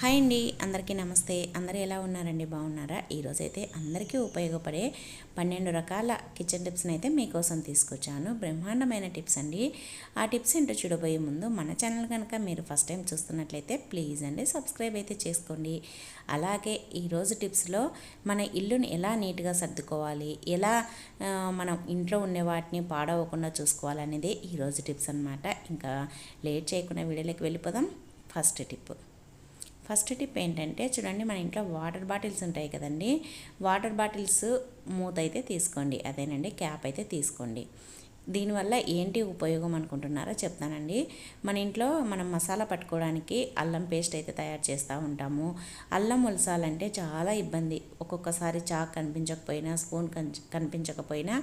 Hi అండి అందరికీ నమస్తే. అందరూ ఎలా ఉన్నారండి? బాగున్నారా? ఈరోజైతే అందరికీ ఉపయోగపడే పన్నెండు రకాల కిచెన్ టిప్స్ని అయితే మీకోసం తీసుకొచ్చాను. బ్రహ్మాండమైన టిప్స్ అండి. ఆ టిప్స్ ఏంటో చూడబోయే ముందు మన ఛానల్ కనుక మీరు ఫస్ట్ టైం చూస్తున్నట్లయితే ప్లీజ్ అండి సబ్స్క్రైబ్ అయితే చేసుకోండి. అలాగే ఈరోజు టిప్స్లో మన ఇల్లుని ఎలా నీట్గా సర్దుకోవాలి ఎలా మనం ఇంట్లో ఉండే వాటిని పాడవకుండా చూసుకోవాలనేది ఈరోజు టిప్స్ అనమాట ఇంకా లేట్ చేయకుండా వీడియోలోకి వెళ్ళిపోదాం. First tip. ఫస్ట్ టిప్ ఏంటంటే చూడండి మన ఇంట్లో వాటర్ బాటిల్స్ ఉంటాయి కదండి వాటర్ బాటిల్స్ మూత అయితే తీసుకోండి అదేనండి క్యాప్ అయితే తీసుకోండి. దీనివల్ల ఏంటి ఉపయోగం అనుకుంటున్నారో చెప్తానండి. మన ఇంట్లో మనం మసాలా పట్టుకోవడానికి అల్లం పేస్ట్ అయితే తయారు చేస్తూ ఉంటాము. అల్లం ఉలసాలంటే చాలా ఇబ్బంది. ఒక్కొక్కసారి చాక్ కనిపించకపోయినా స్పూన్ కనిపించకపోయినా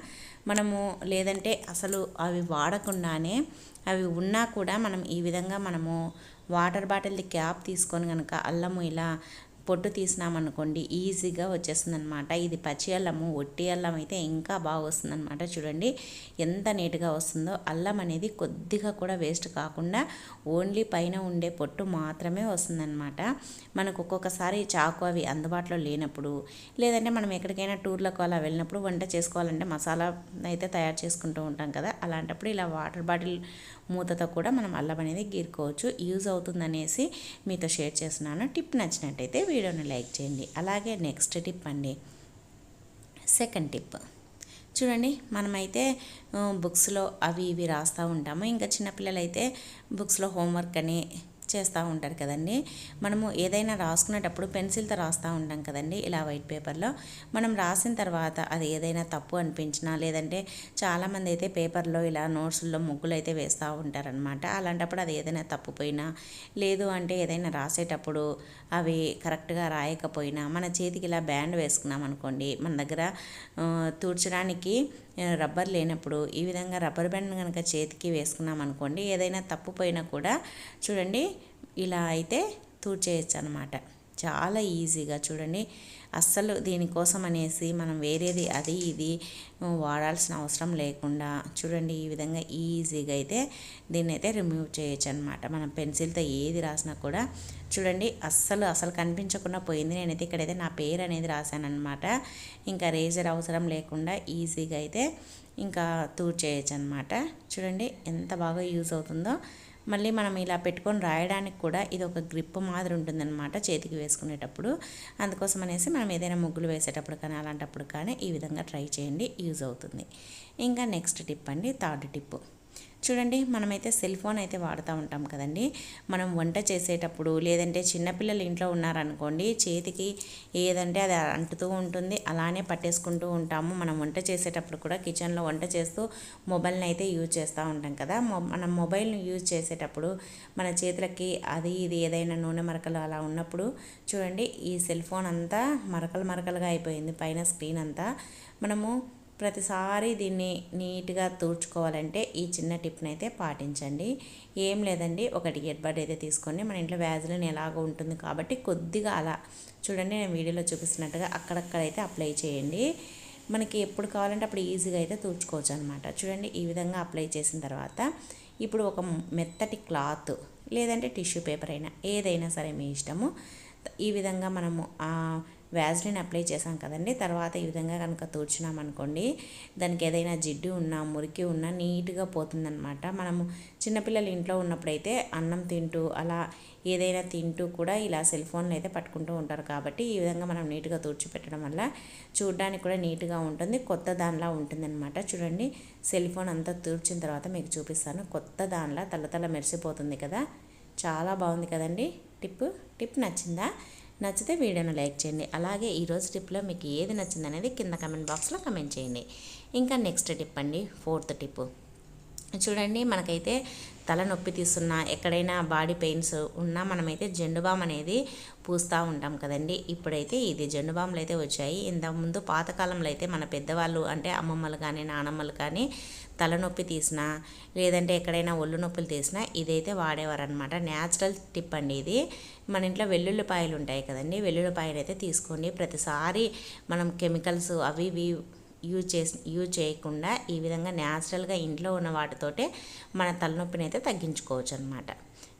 మనము లేదంటే అసలు అవి వాడకుండానే అవి ఉన్నా కూడా మనం ఈ విధంగా మనము వాటర్ బాటిల్ది క్యాప్ తీసుకొని కనుక అల్లము ఇలా పొట్టు తీసినామనుకోండి ఈజీగా వచ్చేస్తుంది అనమాట ఇది పచ్చి అల్లము ఒట్టి అల్లం అయితే ఇంకా బాగా వస్తుందన్నమాట. చూడండి ఎంత నీట్గా వస్తుందో. అల్లం అనేది కొద్దిగా కూడా వేస్ట్ కాకుండా ఓన్లీ పైన ఉండే పొట్టు మాత్రమే వస్తుందన్నమాట. మనకు ఒక్కొక్కసారి చాకు అవి అందుబాటులో లేనప్పుడు లేదంటే మనం ఎక్కడికైనా టూర్లకు అలా వెళ్ళినప్పుడు వంట చేసుకోవాలంటే మసాలా అయితే తయారు చేసుకుంటూ ఉంటాం కదా. అలాంటప్పుడు ఇలా వాటర్ బాటిల్ మూతతో కూడా మనం అల్లం అనేది గీరుకోవచ్చు. యూజ్ అవుతుందనేసి మీతో షేర్ చేస్తున్నాను. టిప్ నచ్చినట్టయితే వీడియోని లైక్ చేయండి. అలాగే నెక్స్ట్ టిప్ అండి. Second tip. చూడండి మనమైతే బుక్స్లో అవి ఇవి రాస్తూ ఉంటాము. ఇంకా చిన్నపిల్లలైతే బుక్స్లో హోంవర్క్ అని చేస్తూ ఉంటారు కదండి. మనము ఏదైనా రాసుకునేటప్పుడు పెన్సిల్తో రాస్తూ ఉంటాం కదండి ఇలా వైట్ పేపర్లో. మనం రాసిన తర్వాత అది ఏదైనా తప్పు అనిపించినా లేదంటే చాలామంది అయితే పేపర్లో ఇలా నోట్స్లో ముగ్గులు అయితే వేస్తూ ఉంటారనమాట అలాంటప్పుడు అది ఏదైనా తప్పుపోయినా లేదు అంటే ఏదైనా రాసేటప్పుడు అవి కరెక్ట్గా రాయకపోయినా మన చేతికి ఇలా బ్యాండ్ వేసుకున్నాం అనుకోండి మన దగ్గర తూర్చడానికి రబ్బర్ లేనప్పుడు ఈ విధంగా రబ్బర్ బ్యాండ్ కనుక చేతికి వేసుకున్నాం అనుకోండి ఏదైనా తప్పుపోయినా కూడా చూడండి ఇలా అయితే తూర్చేయచ్చు అనమాట చాలా ఈజీగా చూడండి. అస్సలు దీనికోసం అనేసి మనం వేరేది అది ఇది వాడాల్సిన అవసరం లేకుండా చూడండి. ఈ విధంగా ఈజీగా అయితే దీన్ని అయితే రిమూవ్ చేయొచ్చు అనమాట మనం పెన్సిల్తో ఏది రాసినా కూడా చూడండి అస్సలు అసలు కనిపించకుండా పోయింది. నేనైతే ఇక్కడైతే నా పేరు అనేది రాశానమాట ఇంకా రేజర్ అవసరం లేకుండా ఈజీగా అయితే ఇంకా తూర్ చేయొచ్చు అనమాట చూడండి ఎంత బాగా యూజ్ అవుతుందో. మళ్ళీ మనం ఇలా పెట్టుకొని రాయడానికి కూడా ఇది ఒక గ్రిప్ మాదిరి ఉంటుందన్నమాట చేతికి వేసుకునేటప్పుడు. అందుకోసం అనేసి మనం ఏదైనా ముగ్గులు వేసేటప్పుడు కానీ అలాంటప్పుడు కానీ ఈ విధంగా ట్రై చేయండి యూజ్ అవుతుంది. ఇంకా నెక్స్ట్ టిప్ అండి థర్డ్ టిప్. చూడండి మనమైతే సెల్ ఫోన్ అయితే వాడుతూ ఉంటాం కదండి. మనం వంట చేసేటప్పుడు లేదంటే చిన్నపిల్లలు ఇంట్లో ఉన్నారనుకోండి చేతికి ఏదంటే అది అంటుతూ ఉంటుంది అలానే పట్టేసుకుంటూ ఉంటాము. మనం వంట చేసేటప్పుడు కూడా కిచెన్లో వంట చేస్తూ మొబైల్ని అయితే యూజ్ చేస్తూ ఉంటాం కదా. మనం మొబైల్ని యూజ్ చేసేటప్పుడు మన చేతులకి అది ఇది ఏదైనా నూనె మరకలు అలా ఉన్నప్పుడు చూడండి ఈ సెల్ ఫోన్ అంతా మరకలు మరకలుగా అయిపోయింది. పైన స్క్రీన్ అంతా మనము ప్రతిసారి దీన్ని నీట్గా తూడ్చుకోవాలంటే ఈ చిన్న టిప్ని అయితే పాటించండి. ఏం లేదండి ఒకటి ఇయర్బడ్ అయితే తీసుకొని మన ఇంట్లో వ్యాజిలిన్ ఎలాగో ఉంటుంది కాబట్టి కొద్దిగా అలా చూడండి నేను వీడియోలో చూపిస్తున్నట్టుగా అక్కడక్కడైతే అప్లై చేయండి. మనకి ఎప్పుడు కావాలంటే అప్పుడు ఈజీగా అయితే తూడ్చుకోవచ్చు అనమాట చూడండి ఈ విధంగా అప్లై చేసిన తర్వాత ఇప్పుడు ఒక మెత్తటి క్లాత్ లేదంటే టిష్యూ పేపర్ అయినా ఏదైనా సరే మీ ఇష్టము ఈ విధంగా మనము వ్యాజ్లిన్ అప్లై చేసాం కదండి. తర్వాత ఈ విధంగా కనుక తూర్చినామనుకోండి దానికి ఏదైనా జిడ్డు ఉన్నా మురికి ఉన్నా నీట్గా పోతుందనమాట మనము చిన్నపిల్లలు ఇంట్లో ఉన్నప్పుడైతే అన్నం తింటూ అలా ఏదైనా తింటూ కూడా ఇలా సెల్ ఫోన్లు అయితే పట్టుకుంటూ ఉంటారు కాబట్టి ఈ విధంగా మనం నీట్గా తుడిచిపెట్టడం వల్ల చూడడానికి కూడా నీట్గా ఉంటుంది. కొత్త దానిలా ఉంటుందన్నమాట. చూడండి సెల్ ఫోన్ అంతా తూర్చిన తర్వాత మీకు చూపిస్తాను. కొత్త దానిలా తల మెరిసిపోతుంది కదా. చాలా బాగుంది కదండి. టిప్ టిప్ నచ్చిందా? నచ్చితే వీడియోను లైక్ చేయండి. అలాగే ఈరోజు టిప్లో మీకు ఏది నచ్చింది అనేది కింద కమెంట్ బాక్స్లో కమెంట్ చేయండి. ఇంకా నెక్స్ట్ టిప్ అండి ఫోర్త్ టిప్. చూడండి మనకైతే తలనొప్పి తీస్తున్నా ఎక్కడైనా బాడీ పెయిన్స్ ఉన్నా మనమైతే జెండుబామ్ అనేది పూస్తూ ఉంటాం కదండి. ఇప్పుడైతే ఇది జెండుబాములు అయితే వచ్చాయి. ఇంతకుముందు పాతకాలంలో అయితే మన పెద్దవాళ్ళు అంటే అమ్మమ్మలు కానీ నానమ్మలు కానీ తలనొప్పి తీసినా లేదంటే ఎక్కడైనా ఒళ్ళు నొప్పులు తీసినా ఇదైతే వాడేవారు అనమాట న్యాచురల్ టిప్ అండి ఇది. మన ఇంట్లో వెల్లుల్లిపాయలు ఉంటాయి కదండి. వెల్లుల్లిపాయలు అయితే తీసుకోండి. ప్రతిసారి మనం కెమికల్స్ అవి ఇవి యూజ్ చేసి యూజ్ చేయకుండా ఈ విధంగా న్యాచురల్గా ఇంట్లో ఉన్న వాటితోటే మన తలనొప్పిని అయితే తగ్గించుకోవచ్చు అనమాట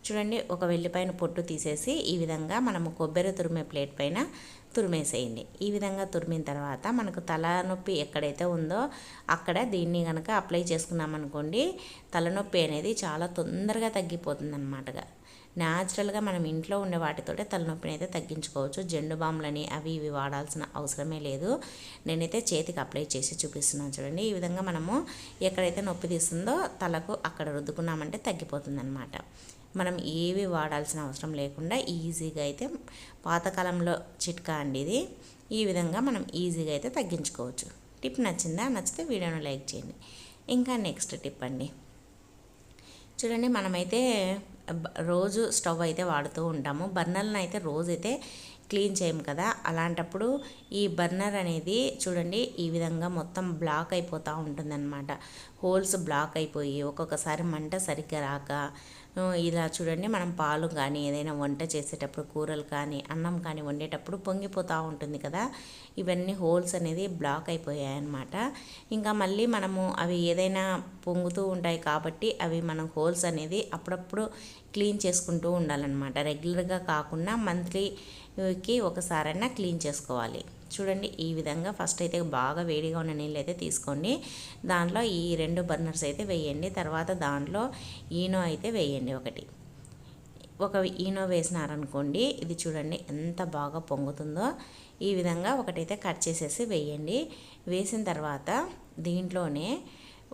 చూడండి ఒక వెల్లిపాయను పొట్టు తీసేసి ఈ విధంగా మనము కొబ్బరి తురిమే ప్లేట్ పైన తురిమేసేయండి. ఈ విధంగా తురిమిన తర్వాత మనకు తలనొప్పి ఎక్కడైతే ఉందో అక్కడ దీన్ని కనుక అప్లై చేసుకున్నామనుకోండి తలనొప్పి అనేది చాలా తొందరగా తగ్గిపోతుంది అన్నమాటగా న్యాచురల్గా మనం ఇంట్లో ఉండే వాటితోటే తలనొప్పిని అయితే తగ్గించుకోవచ్చు. జెండు బామ్లని అవి ఇవి వాడాల్సిన అవసరమే లేదు. నేనైతే చేతికి అప్లై చేసి చూపిస్తున్నాను చూడండి. ఈ విధంగా మనము ఎక్కడైతే నొప్పి తీస్తుందో తలకు అక్కడ రుద్దుకున్నామంటే తగ్గిపోతుంది అనమాట మనం ఏవి వాడాల్సిన అవసరం లేకుండా ఈజీగా అయితే పాతకాలంలో చిట్కా అండి ఇది. ఈ విధంగా మనం ఈజీగా అయితే తగ్గించుకోవచ్చు. టిప్ నచ్చిందా? నచ్చితే వీడియోను లైక్ చేయండి. ఇంకా నెక్స్ట్ టిప్ అండి. చూడండి మనమైతే రోజు స్టవ్ అయితే వాడుతూ ఉంటాము. బర్నర్లను అయితే రోజు అయితే క్లీన్ చేయము కదా. అలాంటప్పుడు ఈ బర్నర్ అనేది చూడండి ఈ విధంగా మొత్తం బ్లాక్ అయిపోతూ ఉంటుందన్నమాట. హోల్స్ బ్లాక్ అయిపోయి ఒక్కొక్కసారి మంట సరిగ్గా రాక ఇలా చూడండి మనం పాలు కానీ ఏదైనా వంట చేసేటప్పుడు కూరలు కానీ అన్నం కానీ వండేటప్పుడు పొంగిపోతూ ఉంటుంది కదా. ఇవన్నీ హోల్స్ అనేది బ్లాక్ అయిపోయాయి అన్నమాట ఇంకా మళ్ళీ మనము అవి ఏదైనా పొంగుతూ ఉంటాయి కాబట్టి అవి మనం హోల్స్ అనేది అప్పుడప్పుడు క్లీన్ చేసుకుంటూ ఉండాలన్నమాట. రెగ్యులర్గా కాకుండా మంత్లీకి ఒకసారైనా క్లీన్ చేసుకోవాలి. చూడండి ఈ విధంగా ఫస్ట్ అయితే బాగా వేడిగా ఉన్న నీళ్ళు అయితే తీసుకోండి. దాంట్లో ఈ రెండు బర్నర్స్ అయితే వేయండి. తర్వాత దాంట్లో ఈనో అయితే వేయండి ఒకటి. ఒక ఈనో వేసినారనుకోండి ఇది చూడండి ఎంత బాగా పొంగుతుందో. ఈ విధంగా ఒకటైతే కట్ చేసేసి వేయండి. వేసిన తర్వాత దీంట్లోనే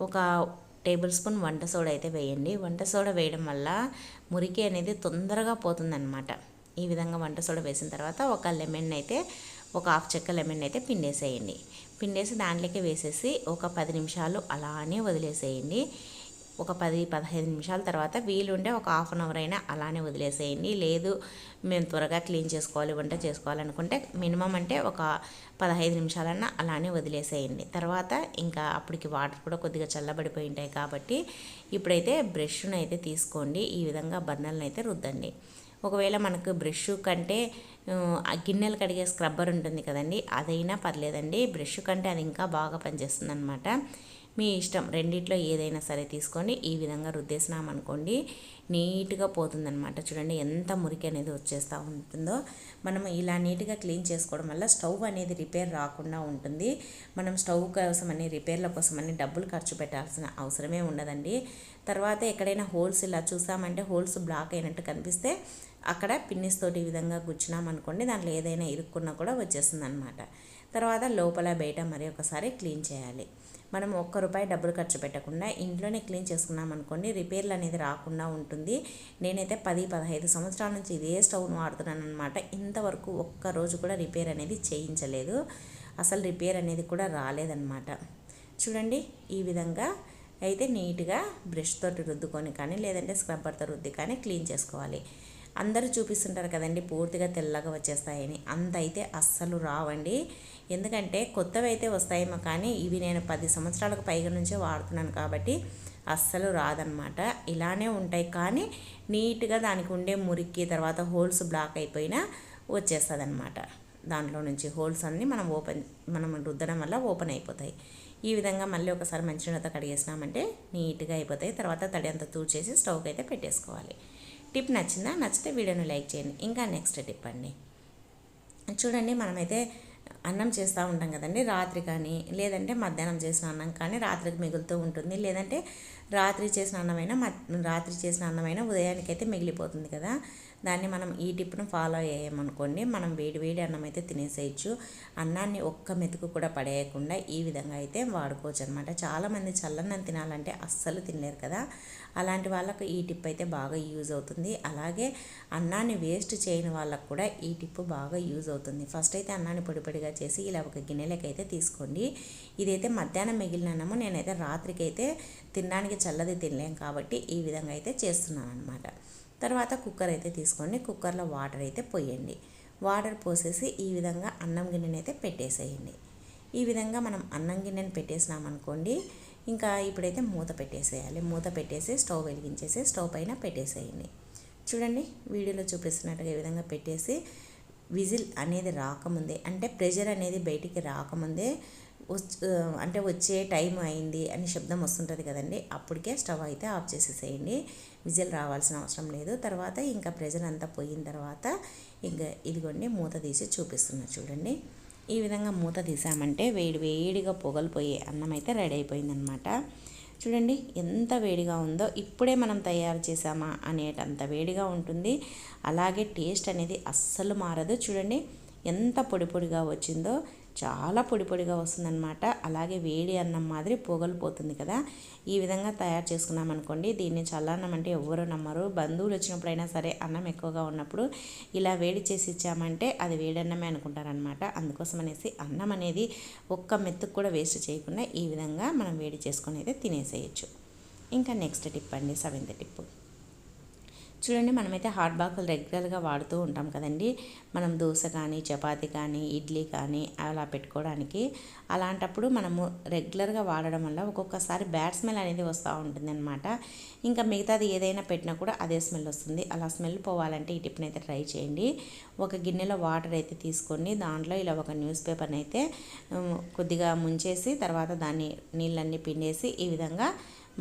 ఒక టేబుల్ స్పూన్ వంట సోడా అయితే వేయండి. వంట సోడా వేయడం వల్ల మురికి అనేది తొందరగా పోతుందన్నమాట. ఈ విధంగా వంట సోడా వేసిన తర్వాత ఒక లెమన్ అయితే ఒక హాఫ్ చెక్క లెమన్ అయితే పిండేసేయండి. పిండేసి దాంట్లోకి వేసేసి ఒక పది నిమిషాలు అలానే వదిలేసేయండి. ఒక పది పదహైదు నిమిషాల తర్వాత వీలుండే ఒక హాఫ్ అన్ అవర్ అయినా అలానే వదిలేసేయండి. లేదు మేము త్వరగా క్లీన్ చేసుకోవాలి వంట చేసుకోవాలనుకుంటే మినిమం అంటే ఒక పదహైదు నిమిషాలన్నా అలానే వదిలేసేయండి. తర్వాత ఇంకా అప్పటికి వాటర్ కూడా కొద్దిగా చల్లబడిపోయి ఉంటాయి కాబట్టి ఇప్పుడైతే బ్రష్ను అయితే తీసుకోండి. ఈ విధంగా బర్నల్ని అయితే రుద్దండి. ఒకవేళ మనకు బ్రష్ కంటే గిన్నెలు కడిగే స్క్రబ్బర్ ఉంటుంది కదండి అదైనా పర్లేదండి. బ్రష్ కంటే అది ఇంకా బాగా పనిచేస్తుంది అనమాట మీ ఇష్టం రెండిట్లో ఏదైనా సరే తీసుకొని ఈ విధంగా రుద్దేసినామనుకోండి నీట్గా పోతుందనమాట చూడండి ఎంత మురికి అనేది వచ్చేస్తూ ఉంటుందో. మనం ఇలా నీట్గా క్లీన్ చేసుకోవడం వల్ల స్టవ్ అనేది రిపేర్ రాకుండా ఉంటుంది. మనం స్టవ్ కోసమని రిపేర్ల కోసమని డబ్బులు ఖర్చు పెట్టాల్సిన అవసరమే ఉండదండి. తర్వాత ఎక్కడైనా హోల్స్ ఇలా చూసామంటే హోల్స్ బ్లాక్ అయినట్టు కనిపిస్తే అక్కడ పిన్నిస్ తోటి ఈ విధంగా గుచ్చినామనుకోండి దాంట్లో ఏదైనా ఇరుక్కున్నా కూడా వచ్చేస్తుంది అనమాట తర్వాత లోపల బయట మరి ఒకసారి క్లీన్ చేయాలి. మనం ఒక్క రూపాయి డబ్బులు ఖర్చు పెట్టకుండా ఇంట్లోనే క్లీన్ చేసుకున్నాం అనుకోండి రిపేర్లు అనేది రాకుండా ఉంటుంది. నేనైతే పది పదహైదు సంవత్సరాల నుంచి ఇదే స్టవ్ను వాడుతున్నాను అనమాట ఇంతవరకు ఒక్క రోజు కూడా రిపేర్ అనేది చేయించలేదు. అసలు రిపేర్ అనేది కూడా రాలేదన్నమాట. చూడండి ఈ విధంగా అయితే నీట్గా బ్రష్ తోటి రుద్దుకొని కానీ లేదంటే స్క్రబ్బర్తో రుద్ది కానీ క్లీన్ చేసుకోవాలి. అందరూ చూపిస్తుంటారు కదండి పూర్తిగా తెల్లగా వచ్చేస్తాయని. అంత అయితే అస్సలు రావండి. ఎందుకంటే కొత్తవి అయితే వస్తాయేమో కానీ ఇవి నేను పది సంవత్సరాలకు పైగా నుంచే వాడుతున్నాను కాబట్టి అస్సలు రాదనమాట. ఇలానే ఉంటాయి కానీ నీట్గా దానికి ఉండే మురికి తర్వాత హోల్స్ బ్లాక్ అయిపోయినా వచ్చేస్తుంది అనమాట దాంట్లో నుంచి హోల్స్ అన్నీ మనం ఓపెన్ మనం రుద్దడం వల్ల ఓపెన్ అయిపోతాయి. ఈ విధంగా మళ్ళీ ఒకసారి మంచినీళ్ళతో కడిగేసినామంటే నీట్గా అయిపోతాయి. తర్వాత తడి అంతా తూర్చేసి స్టవ్కి అయితే పెట్టేసుకోవాలి. టిప్ నచ్చిందా? నచ్చితే వీడియోని లైక్ చేయండి. ఇంకా నెక్స్ట్ టిప్ అండి. చూడండి మనమైతే అన్నం చేస్తూ ఉంటాం కదండి రాత్రి కానీ లేదంటే మధ్యాహ్నం చేసిన అన్నం కానీ రాత్రికి మిగులుతూ ఉంటుంది. లేదంటే రాత్రి చేసిన అన్నమైనా రాత్రి చేసిన అన్నమైనా ఉదయానికైతే మిగిలిపోతుంది కదా. దాన్ని మనం ఈ టిప్ను ఫాలో అయ్యామనుకోండి మనం వేడి వేడి అన్నం అయితే తినేసేయచ్చు. అన్నాన్ని ఒక్క మెతుకు కూడా పడేయకుండా ఈ విధంగా అయితే వాడుకోవచ్చు అనమాట చాలామంది చల్లన్నం తినాలంటే అస్సలు తినలేరు కదా. అలాంటి వాళ్ళకు ఈ టిప్ అయితే బాగా యూజ్ అవుతుంది. అలాగే అన్నాన్ని వేస్ట్ చేయని వాళ్ళకు కూడా ఈ టిప్ బాగా యూజ్ అవుతుంది. ఫస్ట్ అయితే అన్నాన్ని పొడిపొడిగా చేసి ఇలా ఒక గిన్నెలకైతే అయితే తీసుకోండి. ఇదైతే మధ్యాహ్నం మిగిలిన అన్నము నేనైతే రాత్రికి అయితే తినడానికి చల్లది తినలేం కాబట్టి ఈ విధంగా అయితే చేస్తున్నాను అనమాట తర్వాత కుక్కర్ అయితే తీసుకోండి. కుక్కర్లో వాటర్ అయితే పోయండి. వాటర్ పోసేసి ఈ విధంగా అన్నం గిన్నెని అయితే పెట్టేసేయండి. ఈ విధంగా మనం అన్నం గిన్నెని పెట్టేసినామనుకోండి ఇంకా ఇప్పుడైతే మూత పెట్టేసేయాలి. మూత పెట్టేసి స్టవ్ వెలిగించేసి స్టవ్ పైన పెట్టేసేయండి. చూడండి వీడియోలో చూపిస్తున్నట్టుగా ఈ విధంగా పెట్టేసి విజిల్ అనేది రాకముందే అంటే ప్రెషర్ అనేది బయటికి రాకముందే అంటే వచ్చే టైం అయింది అని శబ్దం వస్తుంటుంది కదండి. అప్పటికే స్టవ్ అయితే ఆఫ్ చేసేసేయండి. విజిల్ రావాల్సిన అవసరం లేదు. తర్వాత ఇంకా ప్రెజర్ అంతా పోయిన తర్వాత ఇంకా ఇదిగోండి మూత తీసి చూపిస్తున్నా చూడండి. ఈ విధంగా మూత తీసామంటే వేడి వేడిగా పొగలు పోయే అన్నం అయితే రెడీ అయిపోయిందనమాట చూడండి ఎంత వేడిగా ఉందో. ఇప్పుడే మనం తయారు చేసామా అనేటంత వేడిగా ఉంటుంది. అలాగే టేస్ట్ అనేది అస్సలు మారదు. చూడండి ఎంత పొడి పొడిగా వచ్చిందో. చాలా పొడి పొడిగా వస్తుందన్నమాట. అలాగే వేడి అన్నం మాదిరి పొగలు పోతుంది కదా. ఈ విధంగా తయారు చేసుకున్నాం అనుకోండి దీన్ని చల్లన్నం అంటే ఎవ్వరూ నమ్మరు. బంధువులు వచ్చినప్పుడైనా సరే అన్నం ఎక్కువగా ఉన్నప్పుడు ఇలా వేడి చేసి ఇచ్చామంటే అది వేడన్నమే అనుకుంటారనమాట అందుకోసం అనేసి అన్నం అనేది ఒక్క మెత్తుకు కూడా వేస్ట్ చేయకుండా ఈ విధంగా మనం వేడి చేసుకొని అయితే తినేసేయచ్చు. ఇంకా నెక్స్ట్ టిప్ అండి సెవెంత్ టిప్ చూడండి మనమైతే హాట్ బాక్సులు రెగ్యులర్గా వాడుతూ ఉంటాం కదండి. మనం దోశ కానీ చపాతి కానీ ఇడ్లీ కానీ అలా పెట్టుకోవడానికి. అలాంటప్పుడు మనము రెగ్యులర్గా వాడడం వల్ల ఒక్కొక్కసారి బ్యాడ్ స్మెల్ అనేది వస్తూ ఉంటుంది అనమాట ఇంకా మిగతాది ఏదైనా పెట్టినా కూడా అదే స్మెల్ వస్తుంది. అలా స్మెల్ పోవాలంటే ఈ టిప్ని అయితే ట్రై చేయండి. ఒక గిన్నెలో వాటర్ అయితే తీసుకొని దాంట్లో ఇలా ఒక న్యూస్ పేపర్ని అయితే కొద్దిగా ముంచేసి తర్వాత దాన్ని నీళ్ళన్నీ పిండేసి ఈ విధంగా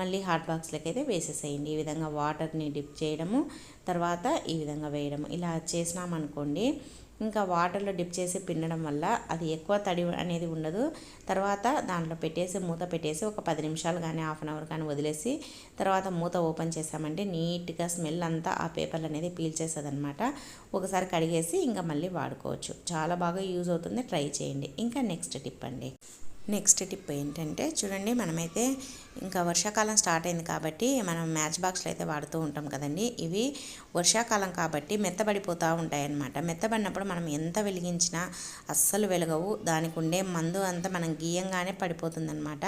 మళ్ళీ హాట్ బాక్స్లోకి అయితే వేసేసేయండి. ఈ విధంగా వాటర్ని డిప్ చేయడము తర్వాత ఈ విధంగా వేయడము. ఇలా చేసినామనుకోండి ఇంకా వాటర్లో డిప్ చేసి పిండడం వల్ల అది ఎక్కువ తడి అనేది ఉండదు. తర్వాత దాంట్లో పెట్టేసి మూత పెట్టేసి ఒక పది నిమిషాలు కానీ హాఫ్ అన్ అవర్ కానీ వదిలేసి తర్వాత మూత ఓపెన్ చేసామంటే నీట్గా స్మెల్ అంతా ఆ పేపర్లు అనేది పీల్చేస్తుంది అనమాట ఒకసారి కడిగేసి ఇంకా మళ్ళీ వాడుకోవచ్చు. చాలా బాగా యూజ్ అవుతుంది. ట్రై చేయండి. ఇంకా నెక్స్ట్ టిప్ అండి. నెక్స్ట్ టిప్ ఏంటంటే చూడండి మనమైతే ఇంకా వర్షాకాలం స్టార్ట్ అయింది కాబట్టి మనం మ్యాచ్ బాక్స్లు అయితే వాడుతూ ఉంటాం కదండి. ఇవి వర్షాకాలం కాబట్టి మెత్తబడిపోతూ ఉంటాయి అన్నమాట మెత్తబడినప్పుడు మనం ఎంత వెలిగించినా అస్సలు వెలగవు. దానికి ఉండే మందు అంతా మనం గీయంగానే పడిపోతుందన్నమాట.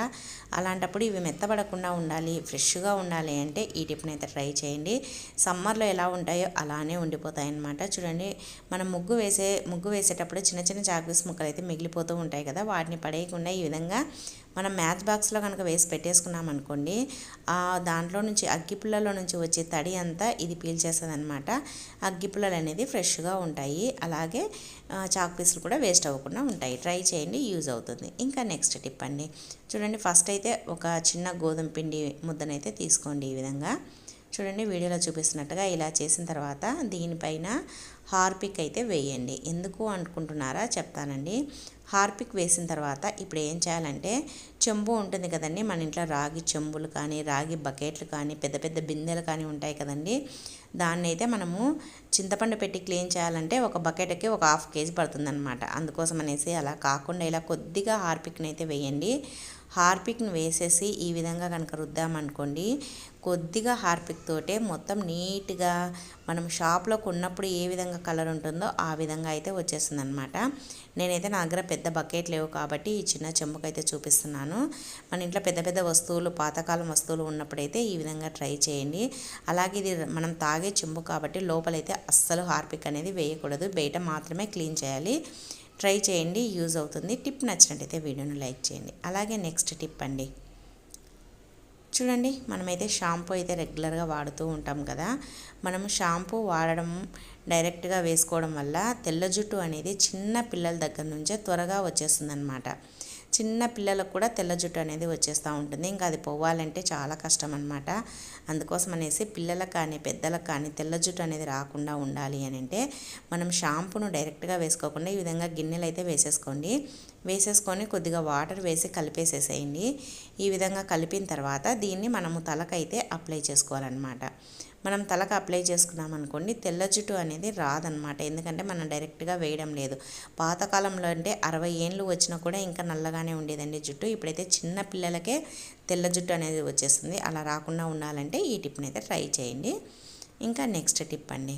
అలాంటప్పుడు ఇవి మెత్తబడకుండా ఉండాలి ఫ్రెష్గా ఉండాలి అంటే ఈ టిప్ని అయితే ట్రై చేయండి. సమ్మర్లో ఎలా ఉంటాయో అలానే ఉండిపోతాయన్నమాట. చూడండి మనం ముగ్గు వేసే ముగ్గు వేసేటప్పుడు చిన్న చిన్న చాక్పీస్ ముక్కలు అయితే మిగిలిపోతూ ఉంటాయి కదా వాటిని పడేయకుండా ఈ విధంగా మనం మ్యాచ్ బాక్స్లో కనుక వేసి పెట్టేసుకున్నాం అనుకోండి దాంట్లో నుంచి అగ్గిపుల్లలో నుంచి వచ్చే తడి అంతా ఇది పీల్చేస్తుంది అనమాట అగ్గిపుల్లలు అనేది ఫ్రెష్గా ఉంటాయి. అలాగే చాక్ పీసులు కూడా వేస్ట్ అవ్వకుండా ఉంటాయి. ట్రై చేయండి యూజ్ అవుతుంది. ఇంకా నెక్స్ట్ టిప్ అండి. చూడండి ఫస్ట్ అయితే ఒక చిన్న గోధుమ పిండి ముద్దనైతే తీసుకోండి ఈ విధంగా. చూడండి వీడియోలో చూపిస్తున్నట్టుగా ఇలా చేసిన తర్వాత దీనిపైన హార్పిక్ అయితే వేయండి. ఎందుకు అనుకుంటున్నారా చెప్తానండి. హార్పిక్ వేసిన తర్వాత ఇప్పుడు ఏం చేయాలంటే చెంబు ఉంటుంది కదండి మన ఇంట్లో రాగి చెంబులు కానీ రాగి బకెట్లు కానీ పెద్ద పెద్ద బిందెలు కానీ ఉంటాయి కదండి. దాన్ని అయితే మనము చింతపండు పెట్టి క్లీన్ చేయాలంటే ఒక బకెట్కి ఒక హాఫ్ కేజీ పడుతుందన్నమాట. అందుకోసం అనేసి అలా కాకుండా ఇలా కొద్దిగా హార్పిక్ని అయితే వేయండి. హార్పిక్ని వేసేసి ఈ విధంగా కనుక రుద్దామనుకోండి కొద్దిగా హార్పిక్ తోటే మొత్తం నీట్గా మనం షాప్లో కొన్నప్పుడు ఏ విధంగా కలర్ ఉంటుందో ఆ విధంగా అయితే వచ్చేస్తుంది అనమాట నేనైతే నా దగ్గర పెద్ద బకెట్ లేవు కాబట్టి ఈ చిన్న చెంబుకైతే చూపిస్తున్నాను. మన ఇంట్లో పెద్ద పెద్ద వస్తువులు పాతకాలం వస్తువులు ఉన్నప్పుడైతే ఈ విధంగా ట్రై చేయండి. అలాగే ఇది మనం తాగే చెంబు కాబట్టి లోపలైతే అస్సలు హార్పిక్ అనేది వేయకూడదు. బయట మాత్రమే క్లీన్ చేయాలి. ట్రై చేయండి యూజ్ అవుతుంది. టిప్ నచ్చినట్టయితే వీడియోను లైక్ చేయండి. అలాగే నెక్స్ట్ టిప్ అండి. చూడండి మనమైతే షాంపూ అయితే రెగ్యులర్గా వాడుతూ ఉంటాం కదా. మనము షాంపూ వాడడం డైరెక్ట్గా వేసుకోవడం వల్ల తెల్ల జుట్టు అనేది చిన్న పిల్లల దగ్గర నుంచే త్వరగా వచ్చేస్తుందన్నమాట. చిన్న పిల్లలకు కూడా తెల్ల జుట్టు అనేది వచ్చేస్తూ ఉంటుంది. ఇంకా అది పోవాలంటే చాలా కష్టం అనమాట అందుకోసం అనేసి పిల్లలకు కానీ పెద్దలకు కానీ తెల్ల జుట్టు అనేది రాకుండా ఉండాలి అని అంటే మనం షాంపూను డైరెక్ట్గా వేసుకోకుండా ఈ విధంగా గిన్నెలు అయితే వేసేసుకోండి. వేసేసుకొని కొద్దిగా వాటర్ వేసి కలిపేసేసేయండి. ఈ విధంగా కలిపిన తర్వాత దీన్ని మనము తలకైతే అప్లై చేసుకోవాలన్నమాట. మనం తలకు అప్లై చేసుకున్నాం అనుకోండి తెల్ల జుట్టు అనేది రాదనమాట. ఎందుకంటే మనం డైరెక్ట్గా వేయడం లేదు. పాతకాలంలో అంటే అరవై ఏండ్లు వచ్చినా కూడా ఇంకా నల్లగానే ఉండేదండి జుట్టు. ఇప్పుడైతే చిన్న పిల్లలకే తెల్ల జుట్టు అనేది వచ్చేస్తుంది. అలా రాకుండా ఉండాలంటే ఈ టిప్ని అయితే ట్రై చేయండి. ఇంకా నెక్స్ట్ టిప్ అండి.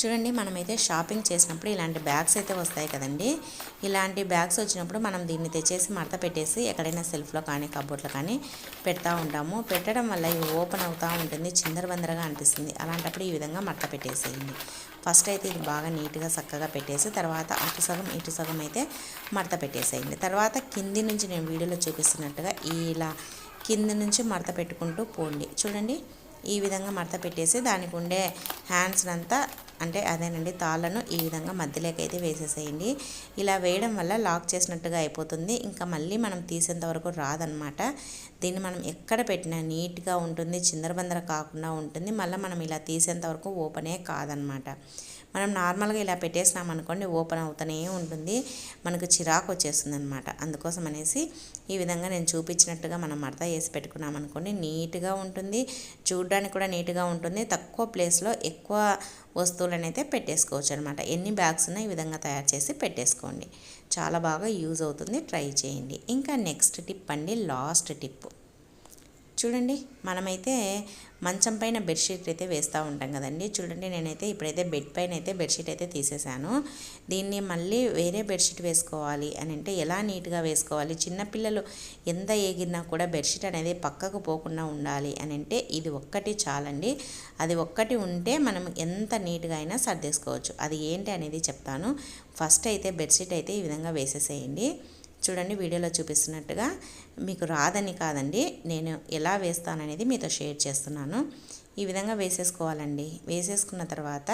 చూడండి మనమైతే షాపింగ్ చేసినప్పుడు ఇలాంటి బ్యాగ్స్ అయితే వస్తాయి కదండి. ఇలాంటి బ్యాగ్స్ వచ్చినప్పుడు మనం దీన్ని తెచ్చేసి మడత పెట్టేసి ఎక్కడైనా సెల్ఫ్లో కానీ కబోర్డ్లో కానీ పెడతా ఉంటాము. పెట్టడం వల్ల ఇవి ఓపెన్ అవుతూ ఉంటుంది చిందరబందరగా అనిపిస్తుంది. అలాంటప్పుడు ఈ విధంగా మడత పెట్టేసేయండి. ఫస్ట్ అయితే ఇది బాగా నీట్గా చక్కగా పెట్టేసి తర్వాత అటు సగం ఇటు సగం అయితే మడత పెట్టేసేయండి. తర్వాత కింది నుంచి నేను వీడియోలో చూపిస్తున్నట్టుగా ఇలా కింది నుంచి మడత పెట్టుకుంటూ పోండి. చూడండి ఈ విధంగా మడత పెట్టేసి దానికి ఉండే హ్యాండ్స్ అంతా అంటే అదేనండి తాళ్ళను ఈ విధంగా మధ్యలోకి అయితే వేసేసేయండి. ఇలా వేయడం వల్ల లాక్ చేసినట్టుగా అయిపోతుంది. ఇంకా మళ్ళీ మనం తీసేంత వరకు రాదనమాట. దీన్ని మనం ఎక్కడ పెట్టినా నీట్గా ఉంటుంది చిందరబందర కాకుండా ఉంటుంది. మళ్ళీ మనం ఇలా తీసేంత వరకు ఓపెనే కాదనమాట. మనం నార్మల్గా ఇలా పెట్టేసినాం అనుకోండి ఓపెన్ అవుతూనే ఉంటుంది. మనకు చిరాకు వచ్చేస్తుంది అనమాట అందుకోసం అనేసి ఈ విధంగా నేను చూపించినట్టుగా మనం మడత వేసి పెట్టుకున్నాం అనుకోండి నీట్గా ఉంటుంది. చూడడానికి కూడా నీట్గా ఉంటుంది. తక్కువ ప్లేస్లో ఎక్కువ వస్తువులను అయితే పెట్టేసుకోవచ్చు అనమాట ఎన్ని బ్యాగ్స్ ఉన్నా ఈ విధంగా తయారు చేసి పెట్టేసుకోండి. చాలా బాగా యూజ్ అవుతుంది. ట్రై చేయండి. ఇంకా నెక్స్ట్ టిప్ అండి లాస్ట్ టిప్. చూడండి మనమైతే మంచం పైన బెడ్షీట్ అయితే వేస్తూ ఉంటాం కదండి. చూడండి నేనైతే ఇప్పుడైతే బెడ్ పైన అయితే బెడ్షీట్ అయితే తీసేసాను. దీన్ని మళ్ళీ వేరే బెడ్షీట్ వేసుకోవాలి అని అంటే ఎలా నీట్గా వేసుకోవాలి? చిన్నపిల్లలు ఎంత ఎగిరినా కూడా బెడ్షీట్ అనేది పక్కకు పోకుండా ఉండాలి అని అంటే ఇది ఒక్కటి చాలండి. అది ఒక్కటి ఉంటే మనం ఎంత నీట్గా అయినా సర్దేసుకోవచ్చు. అది ఏంటి అనేది చెప్తాను. ఫస్ట్ అయితే బెడ్షీట్ అయితే ఈ విధంగా వేసేసేయండి. చూడండి వీడియోలో చూపిస్తున్నట్టుగా మీకు రాదని కాదండి. నేను ఎలా వేస్తాననేది మీతో షేర్ చేస్తున్నాను. ఈ విధంగా వేసేసుకోవాలండి. వేసేసుకున్న తర్వాత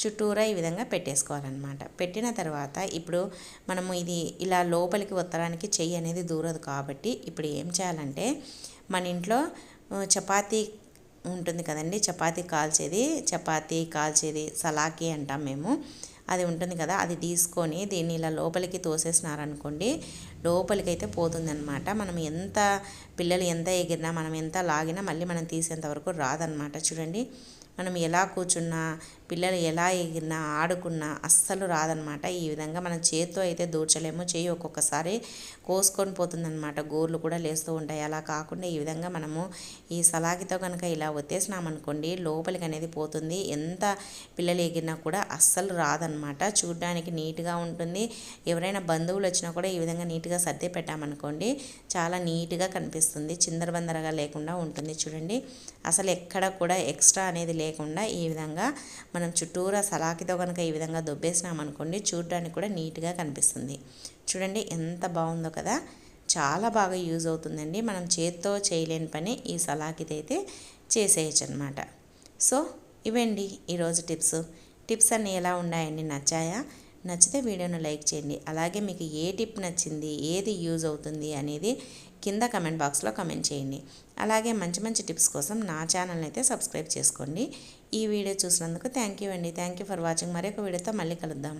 చుట్టూరా ఈ విధంగా పెట్టేసుకోవాలన్నమాట. పెట్టిన తర్వాత ఇప్పుడు మనము ఇది ఇలా లోపలికి ఉత్తరానికి చెయ్యి అనేది దూరదు కాబట్టి ఇప్పుడు ఏం చేయాలంటే మన ఇంట్లో చపాతీ ఉంటుంది కదండి చపాతీ కాల్చేది చపాతీ కాల్చేది సలాకి అంటాం మేము. అది ఉంటుంది కదా అది తీసుకొని దీన్ని ఇలా లోపలికి తోసేసినారనుకోండి లోపలికి అయితే పోతుందన్నమాట. మనం ఎంత పిల్లలు ఎంత ఎగిరినా మనం ఎంత లాగినా మళ్ళీ మనం తీసేంత వరకు రాదనమాట చూడండి మనం ఎలా కూర్చున్నా పిల్లలు ఎలా ఎగిరినా ఆడుకున్నా అస్సలు రాదనమాట. ఈ విధంగా మనం చేతితో అయితే దూర్చలేము చేయి ఒక్కొక్కసారి కోసుకొని పోతుందనమాట. గోర్లు కూడా లేస్తూ ఉంటాయి. అలా కాకుండా ఈ విధంగా మనము ఈ సలాగితో కనుక ఇలా ఒత్తేసినామనుకోండి లోపలికి అనేది పోతుంది. ఎంత పిల్లలు ఎగిరినా కూడా అస్సలు రాదనమాట. చూడడానికి నీట్గా ఉంటుంది. ఎవరైనా బంధువులు వచ్చినా కూడా ఈ విధంగా నీట్గా సర్ది పెట్టామనుకోండి చాలా నీట్గా కనిపిస్తుంది. చిందరబందరగా లేకుండా ఉంటుంది. చూడండి. అసలు ఎక్కడ కూడా ఎక్స్ట్రా అనేది లేకుండా ఈ విధంగా మనం చుట్టూరా సలాకితో కనుక ఈ విధంగా దొబ్బేసినామనుకోండి చూడడానికి కూడా నీట్గా కనిపిస్తుంది. చూడండి ఎంత బాగుందో కదా. చాలా బాగా యూజ్ అవుతుందండి. మనం చేత్తో చేయలేని పని ఈ సలాకితో అయితే చేసేయచ్చు అనమాట సో ఇవండి ఈరోజు టిప్స్. టిప్స్ అన్నీ ఎలా ఉన్నాయండి? నచ్చాయా? నచ్చితే వీడియోను లైక్ చేయండి. అలాగే మీకు ఏ టిప్ నచ్చింది? ఏది యూజ్ అవుతుంది? అనేది కింద కమెంట్ బాక్స్లో కమెంట్ చేయండి. అలాగే మంచి మంచి టిప్స్ కోసం నా ఛానల్ని అయితే సబ్స్క్రైబ్ చేసుకోండి. ఈ వీడియో చూసినందుకు థ్యాంక్ యూ అండి. Thank you for watching. మరొక వీడియోతో మళ్ళీ కలుద్దాం.